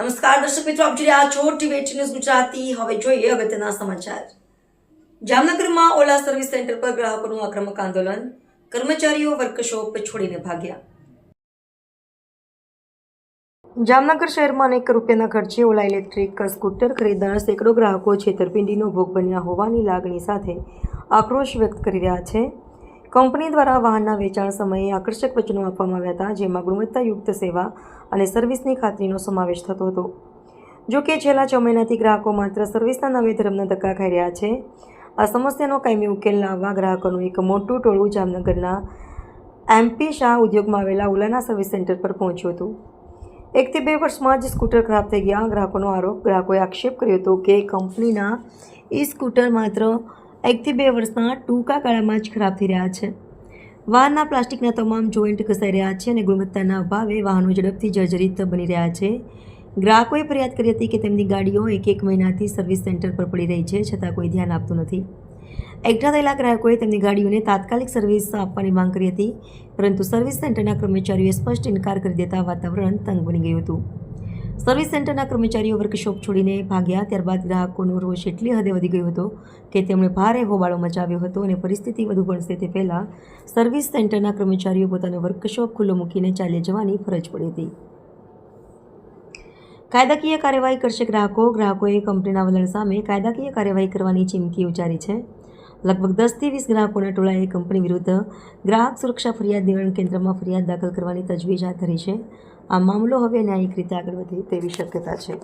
નમસ્કાર દર્શક મિત્રો, આપ જોઈ રહ્યા છો ટીવી ન્યૂઝ ગુજરાતી. હવે જોઈએ અગત્યના સમાચાર. જામનગરમાં ઓલા સર્વિસ સેન્ટર પર ગ્રાહકોનું આક્રમક આંદોલન. કર્મચારીઓ વર્કશોપ છોડીને ભાગ્યા. જામનગર શહેરમાં અનેક રૂપિયાના ખર્ચે ઓલા ઇલેક્ટ્રિક સ્કૂટર ખરીદનાર સેંકડો ગ્રાહકો છેતરપિંડીનો ભોગ બન્યા હોવાની લાગણી સાથે આક્રોશ વ્યક્ત કરી રહ્યા છે. કંપની દ્વારા વાહનના વેચાણ સમયે આકર્ષક વચનો આપવામાં આવ્યા હતા, જેમાં ગુણવત્તાયુક્ત સેવા અને સર્વિસની ખાતરીનો સમાવેશ થતો હતો. જો કે છેલ્લા છ મહિનાથી ગ્રાહકો માત્ર સર્વિસના નવે ધર્મના ધક્કા ખાઈ રહ્યા છે. આ સમસ્યાનો કાયમી ઉકેલ લાવવા ગ્રાહકોનું એક મોટું ટોળું જામનગરના એમપી શાહ ઉદ્યોગમાં આવેલા ઓલાના સર્વિસ સેન્ટર પર પહોંચ્યું હતું. એકથી બે વર્ષમાં જ સ્કૂટર ખરાબ થઈ ગયા. ગ્રાહકોનો આરોપ, ગ્રાહકોએ આક્ષેપ કર્યો હતો કે કંપનીના ઈ સ્કૂટર માત્ર એકથી બે વર્ષના ટૂંકા ગાળામાં જ ખરાબ થઈ રહ્યા છે. વાહનના પ્લાસ્ટિકના તમામ જોઈન્ટ ઘસાઈ રહ્યા છે અને ગુણવત્તાના અભાવે વાહનો ઝડપથી જર્જરિત બની રહ્યા છે. ગ્રાહકોએ ફરિયાદ કરી હતી કે તેમની ગાડીઓ એક એક મહિનાથી સર્વિસ સેન્ટર પર પડી રહી છે, છતાં કોઈ ધ્યાન આપતું નથી. એકઠા થયેલા ગ્રાહકોએ તેમની ગાડીઓને તાત્કાલિક સર્વિસ આપવાની માંગ કરી હતી, પરંતુ સર્વિસ સેન્ટરના કર્મચારીઓએ સ્પષ્ટ ઇનકાર કરી દેતા વાતાવરણ તંગ બની ગયું હતું. સર્વિસ સેન્ટરના કર્મચારીઓ વર્કશોપ છોડીને ભાગ્યા, ત્યારબાદ ગ્રાહકોનો રોષ એટલી હદે વધી ગયો હતો કે તેમણે ભારે હોબાળો મચાવ્યો હતો અને પરિસ્થિતિ વધુ ગણશે તે પહેલાં સર્વિસ સેન્ટરના કર્મચારીઓ પોતાનો વર્કશોપ ખુલ્લો મૂકીને ચાલી જવાની ફરજ પડી હતી. કાયદાકીય કાર્યવાહી કરશે ગ્રાહકો. ગ્રાહકોએ કંપનીના વલણ સામે કાયદાકીય કાર્યવાહી કરવાની ચીમકી ઉચ્ચારી છે. લગભગ દસથી વીસ ગ્રાહકોના ટોળાએ કંપની વિરુદ્ધ ગ્રાહક સુરક્ષા ફરિયાદ નિવારણ કેન્દ્રમાં ફરિયાદ દાખલ કરવાની તજવીજ હાથ ધરી છે. આ મામલો હવે ન્યાયિક રીતે આગળ વધે તેવી શક્યતા છે.